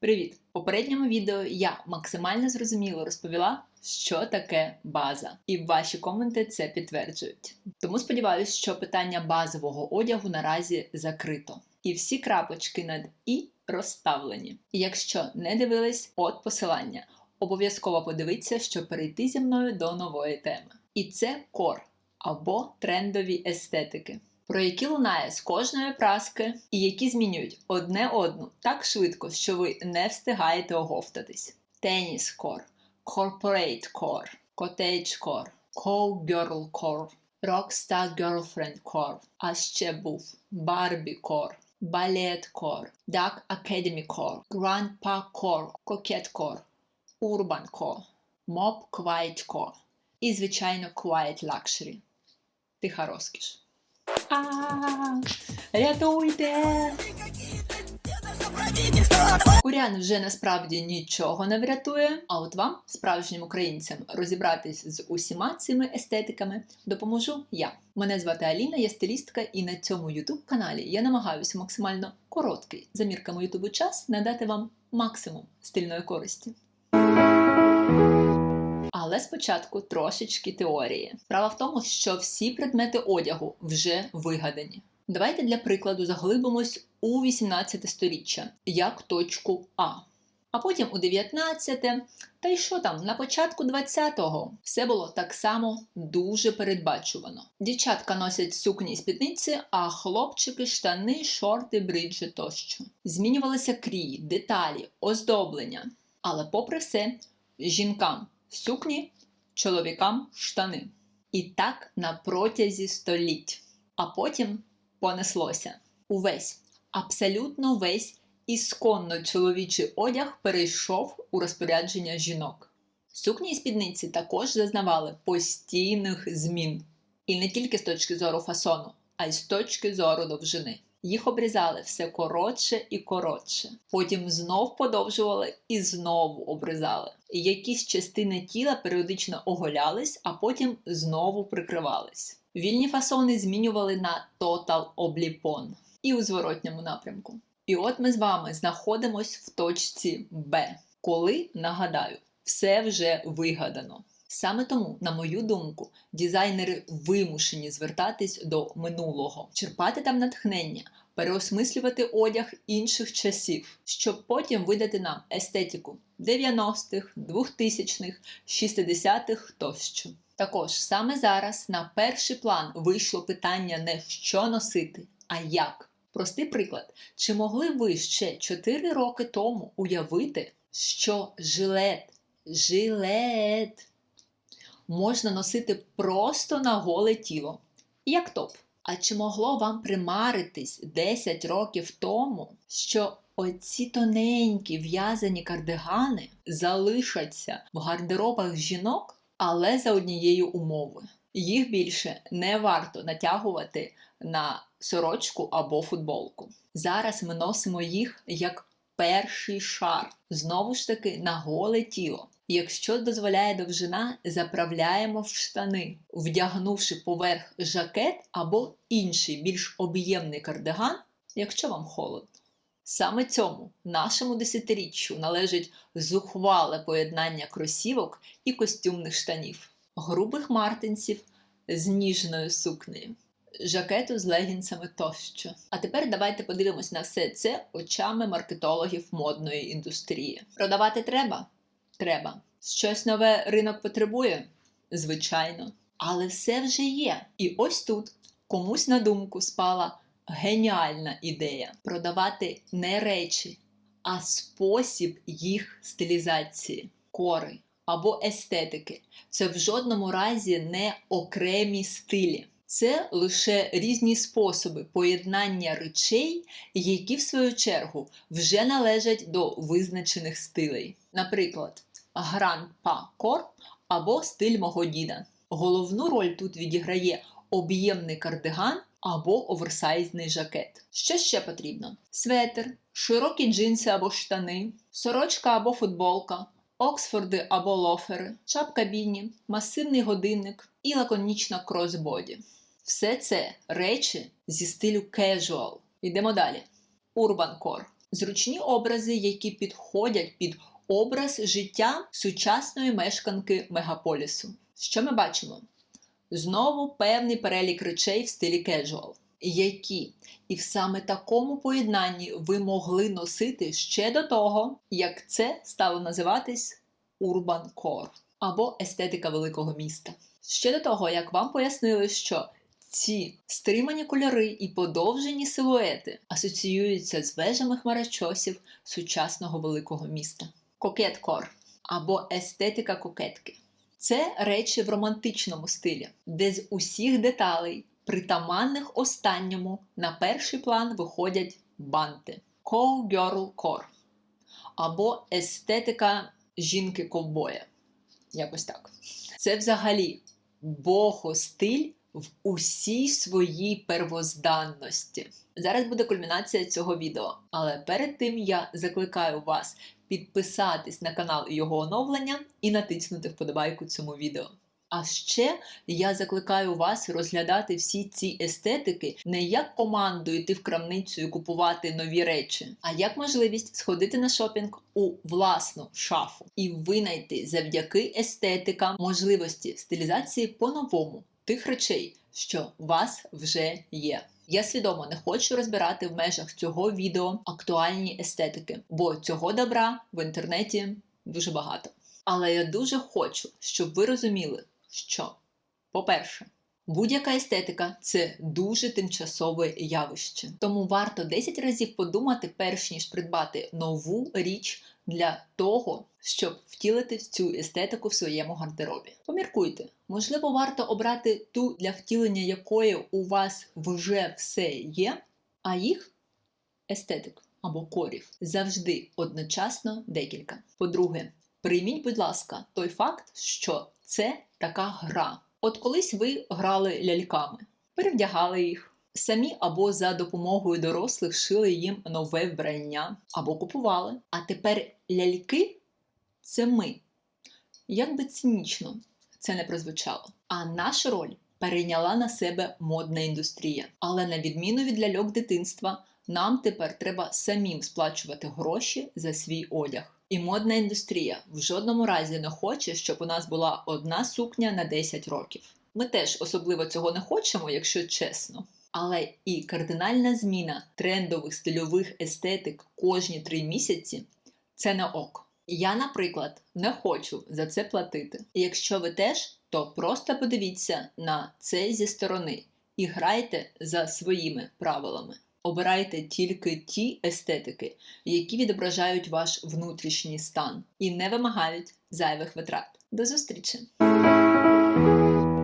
Привіт! В попередньому відео я максимально зрозуміло розповіла, що таке база, і ваші коменти це підтверджують. Тому сподіваюся, що питання базового одягу наразі закрито, і всі крапочки над і розставлені. І якщо не дивились, от посилання. Обов'язково подивіться, щоб перейти зі мною до нової теми. І це кор або трендові естетики про які лунає з які змінюють одне одну так швидко, що ви не встигаєте оговтатись. Теніс кор, corporate core, cottage core, cowgirl core, rockstar girlfriend core, а ще був Barbie core, ballet core, Duck Academy core, grandpa core, coquette core, urban core, mob quiet core і, звичайно, quiet luxury. Тиха розкіш. Рятуйте! Курян вже насправді нічого не врятує, а от вам, справжнім українцям, розібратись з усіма цими естетиками допоможу я. Мене звати Аліна, я стилістка, і на цьому youtube каналі я намагаюся максимально короткий за мірками ютубу час надати вам максимум стильної користі. Але спочатку трошечки теорії. Справа в тому, що всі предмети одягу вже вигадані. Давайте для прикладу заглибимось у 18 сторіччя як точку А. А потім у 19, та й що там, на початку 20-го все було так само дуже передбачувано. Дівчатка носять сукні і спідниці, а хлопчики штани, шорти, бриджі тощо. Змінювалися крії, деталі, оздоблення. Але попри все, жінкам сукні, чоловікам штани. І так на протязі століть. А потім понеслося. Увесь, абсолютно весь ісконно чоловічий одяг перейшов у розпорядження жінок. Сукні і спідниці також зазнавали постійних змін. І не тільки з точки зору фасону, а й з точки зору довжини. Їх обрізали все коротше і коротше. Потім знов подовжували і знову обрізали. І якісь частини тіла періодично оголялись, а потім знову прикривались. Вільні фасони змінювали на Total Oblipon і у зворотньому напрямку. І от ми з вами знаходимось в точці Б, коли, нагадаю, все вже вигадано. Саме тому, на мою думку, дизайнери вимушені звертатись до минулого, черпати там натхнення, переосмислювати одяг інших часів, щоб потім видати нам естетику 90-х, 2000-х, 60-х тощо. Також саме зараз на перший план вийшло питання не що носити, а як. Простий приклад: чи могли ви ще 4 роки тому уявити, що жилет, жилет можна носити просто на голе тіло, як топ? А чи могло вам примаритись 10 років тому, що оці тоненькі в'язані кардигани залишаться в гардеробах жінок, але за однієї умови? Їх більше не варто натягувати на сорочку або футболку. Зараз ми носимо їх як перший шар, знову ж таки на голе тіло. Якщо дозволяє довжина, заправляємо в штани, вдягнувши поверх жакет або інший більш об'ємний кардиган, якщо вам холодно. Саме цьому нашому десятиріччю належить зухвале поєднання кросівок і костюмних штанів, грубих мартинців з ніжною сукнею, жакету з легінцями тощо. А тепер давайте подивимось на все це очами маркетологів модної індустрії. Продавати треба? Треба. Щось нове ринок потребує? Звичайно. Але все вже є. І ось тут комусь на думку спала геніальна ідея продавати не речі, а спосіб їх стилізації, кори або естетики. Це в жодному разі не окремі стилі. Це лише різні способи поєднання речей, які, в свою чергу, вже належать до визначених стилей. Наприклад, Гранд Па Кор або стиль мого діда. Головну роль тут відіграє об'ємний кардиган або оверсайзний жакет. Що ще потрібно? Светр, широкі джинси або штани, сорочка або футболка, оксфорди або лофери, шапка біні, масивний годинник і лаконічна кросбоді. Все це речі зі стилю casual. Йдемо далі. Urban Core. Зручні образи, які підходять під образ життя сучасної мешканки мегаполісу. Що ми бачимо? Знову певний перелік речей в стилі casual, які і в саме такому поєднанні ви могли носити ще до того, як це стало називатись Urban Core або естетика великого міста. Ще до того, як вам пояснили, що ці стримані кольори і подовжені силуети асоціюються з вежами хмарочосів сучасного великого міста. Кокеткор або естетика кокетки. Це речі в романтичному стилі, де з усіх деталей, притаманних останньому, на перший план виходять банти. Cowgirl core або естетика жінки-ковбоя. Якось так. Це взагалі богостиль в усій своїй первозданності. Зараз буде кульмінація цього відео, але перед тим я закликаю вас підписатись на канал його оновлення і натиснути вподобайку цьому відео. А ще я закликаю вас розглядати всі ці естетики не як команду йти в крамницю і купувати нові речі, а як можливість сходити на шопінг у власну шафу і винайти завдяки естетикам можливості стилізації по-новому тих речей, що у вас вже є. Я свідомо не хочу розбирати в межах цього відео актуальні естетики, бо цього добра в інтернеті дуже багато. Але я дуже хочу, щоб ви розуміли, що, по-перше, будь-яка естетика це дуже тимчасове явище. Тому варто 10 разів подумати, перш ніж придбати нову річ для того, щоб втілити цю естетику в своєму гардеробі. Поміркуйте, можливо, варто обрати ту, для втілення якої у вас вже все є, а їх естетик або корів завжди одночасно декілька. По-друге, прийміть, будь ласка, той факт, що це така гра. От колись ви грали ляльками, перевдягали їх. Самі або за допомогою дорослих шили їм нове вбрання, або купували. А тепер ляльки це ми. Як би цинічно це не прозвучало. А наша роль перейняла на себе модна індустрія. Але на відміну від ляльок дитинства, нам тепер треба самим сплачувати гроші за свій одяг. І модна індустрія в жодному разі не хоче, щоб у нас була одна сукня на 10 років. Ми теж особливо цього не хочемо, якщо чесно. Але і кардинальна зміна трендових стильових естетик кожні три місяці це не ок. Я, наприклад, не хочу за це платити. І якщо ви теж, то просто подивіться на це зі сторони і грайте за своїми правилами. Обирайте тільки ті естетики, які відображають ваш внутрішній стан і не вимагають зайвих витрат. До зустрічі!